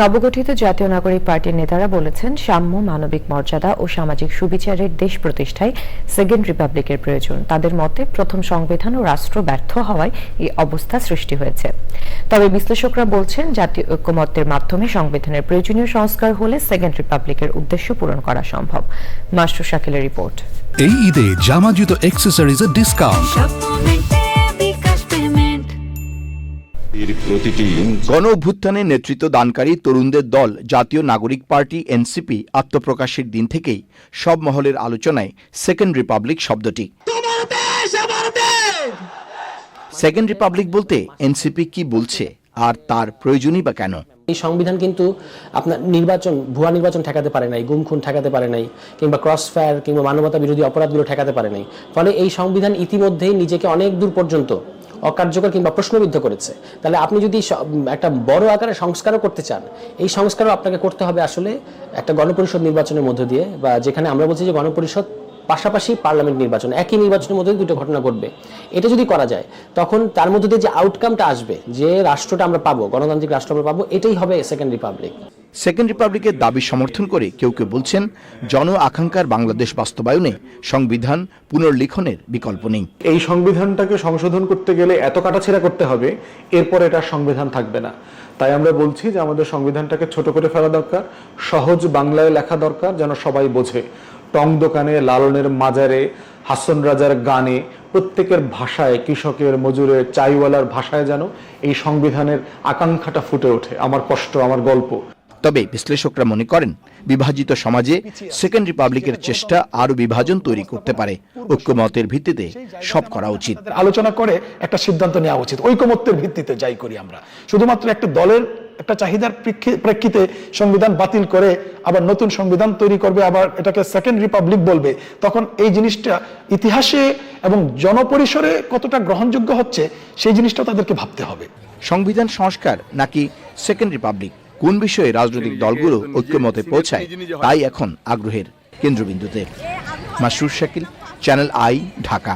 নবগঠিত জাতীয় নাগরিক পার্টির নেতারা বলেছেন সাম্য মানবিক মর্যাদা ও সামাজিক সুবিচারের দেশ প্রতিষ্ঠায় সেকেন্ড রিপাবলিকের প্রয়োজন। তাদের মতে প্রথম সংবিধান ও রাষ্ট্র ব্যর্থ হওয়ায় এই অবস্থা সৃষ্টি হয়েছে। তবে বিশ্লেষকরা বলছেন জাতীয় ঐক্যমত্যের মাধ্যমে সংবিধানের প্রয়োজনীয় সংস্কার হলে সেকেন্ড রিপাবলিকের উদ্দেশ্য পূরণ করা সম্ভব। মাস্টার শাকিলের রিপোর্ট। এই ঈদে জামা জুতো অ্যাক্সেসরিজের ডিসকাউন্ট গণ অভ্যুত্থানে নেতৃত্ব দানকারী তরুণদের দল জাতীয় নাগরিক পার্টি এনসিপি আত্মপ্রকাশের দিন থেকেই সব মহলের আলোচনায় সেকেন্ড রিপাবলিক শব্দটি। সেকেন্ড রিপাবলিক বলতে এনসিপি কি বলছে আর তার প্রয়োজনই বা কেন? এই সংবিধান কিন্তু আপনার নির্বাচন, ভুয়া নির্বাচন ঠেকাতে পারে নাই গুম খুন ঠেকাতে পারে নাই, কিংবা ক্রস ফায়ার কিংবা মানবতা বিরোধী অপরাধগুলো ঠেকাতে পারে নাই। ফলে এই সংবিধান ইতিমধ্যেই নিজেকে অনেক দূর পর্যন্ত অকার্যকর কিংবা প্রশ্নবিদ্ধ করেছে। তাহলে আপনি যদি একটা বড় আকারে সংস্কারও করতে চান, এই সংস্কারও আপনাকে করতে হবে আসলে একটা গণপরিষদ নির্বাচনের মধ্য দিয়ে বা যেখানে আমরা বলছি যে গণপরিষদ পাশাপাশি পার্লামেন্ট নির্বাচন, একই নির্বাচনের মধ্যে দুটো ঘটনা ঘটবে। এটা যদি করা যায়, তখন তার মধ্যে দিয়ে যে আউটকামটা আসবে, যে রাষ্ট্রটা আমরা পাবো, গণতান্ত্রিক রাষ্ট্র আমরা পাবো, এটাই হবে সেকেন্ড রিপাবলিক সেকেন্ড রিপাবলিকের দাবি সমর্থন করে কেউ কেউ বলছেন, জন আকাঙ্ক্ষার বাংলাদেশ বাস্তবায়নে সংবিধান পুনর্লিখনের বিকল্প নেই। এই সংবিধানটাকে সংশোধন করতে গেলে এত কাটাছেড়া করতে হবে, এরপর এটা সংবিধান থাকবে না। তাই আমরা বলছি যে আমাদের সংবিধানটাকে ছোট করে ফেলা দরকার, সহজ বাংলায় লেখা দরকার যেন সবাই বোঝে। টং দোকানে, লালনের মাজারে, হাসন রাজার গানে, প্রত্যেকের ভাষায়, কৃষকের মজুরের চাইওয়ালার ভাষায় যেন এই সংবিধানের আকাঙ্ক্ষাটা ফুটে ওঠে। আমার কষ্ট, আমার গল্প। তবে বিশ্লেষকরা মনে করেন বিভাজিত সমাজে সেকেন্ড রিপাবলিকের চেষ্টা আরও বিভাজন তৈরি করতে পারে। ঐক্যমতের ভিত্তিতে সব করা উচিত। আলোচনা করে একটা সিদ্ধান্ত নেওয়া উচিত। ঐকমত্যের ভিত্তিতে যাই করি আমরা। শুধুমাত্র একটা দলের একটা চাহিদার প্রেক্ষিতে সংবিধান বাতিল করে আবার নতুন সংবিধান তৈরি করবে আবার এটাকে সেকেন্ড রিপাবলিক বলবে তখন এই জিনিসটা ইতিহাসে এবং জনপরিসরে কতটা গ্রহণযোগ্য হচ্ছে সেই জিনিসটা তাদেরকে ভাবতে হবে। সংবিধান সংস্কার নাকি সেকেন্ড রিপাবলিক কোন বিষয়ে রাজনৈতিক দলগুলো ঐক্যমতে পৌঁছায় তাই এখন আগ্রহের কেন্দ্রবিন্দুতে। Masur Shakil Channel I Dhaka.